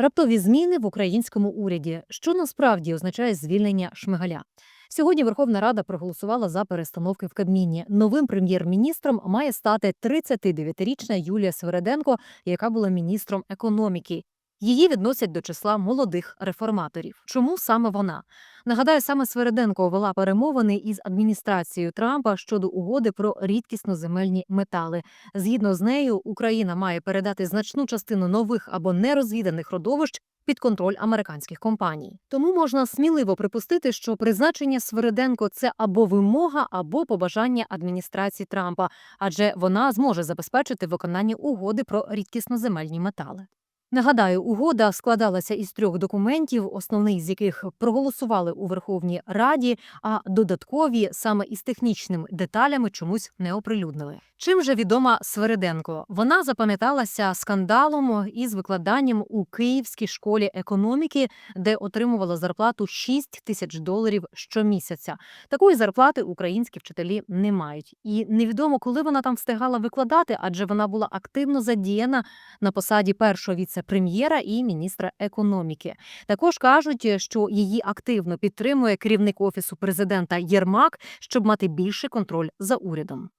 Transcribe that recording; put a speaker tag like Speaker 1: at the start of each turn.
Speaker 1: Раптові зміни в українському уряді, що насправді означає звільнення Шмигаля. Сьогодні Верховна Рада проголосувала за перестановки в Кабміні. Новим прем'єр-міністром має стати 39-річна Юлія Свереденко, яка була міністром економіки. Її відносять до числа молодих реформаторів. Чому саме вона? Нагадаю, саме Свереденко вела перемовини із адміністрацією Трампа щодо угоди про рідкісно земельні метали. Згідно з нею, Україна має передати значну частину нових або нерозвіданих родовищ під контроль американських компаній. Тому можна сміливо припустити, що призначення Свериденко це або вимога, або побажання адміністрації Трампа, адже вона зможе забезпечити виконання угоди про рідкісноземельні метали. Нагадаю, угода складалася із трьох документів, основний з яких проголосували у Верховній Раді, а додаткові саме із технічними деталями чомусь не оприлюднили. Чим же відома Свериденко? Вона запам'яталася скандалом із викладанням у Київській школі економіки, де отримувала зарплату 6 тисяч доларів щомісяця. Такої зарплати українські вчителі не мають. І невідомо, коли вона там встигала викладати, адже вона була активно задіяна на посаді першого віце-прем'єра і міністра економіки. Також кажуть, що її активно підтримує керівник офісу президента Єрмак, щоб мати більший контроль за урядом.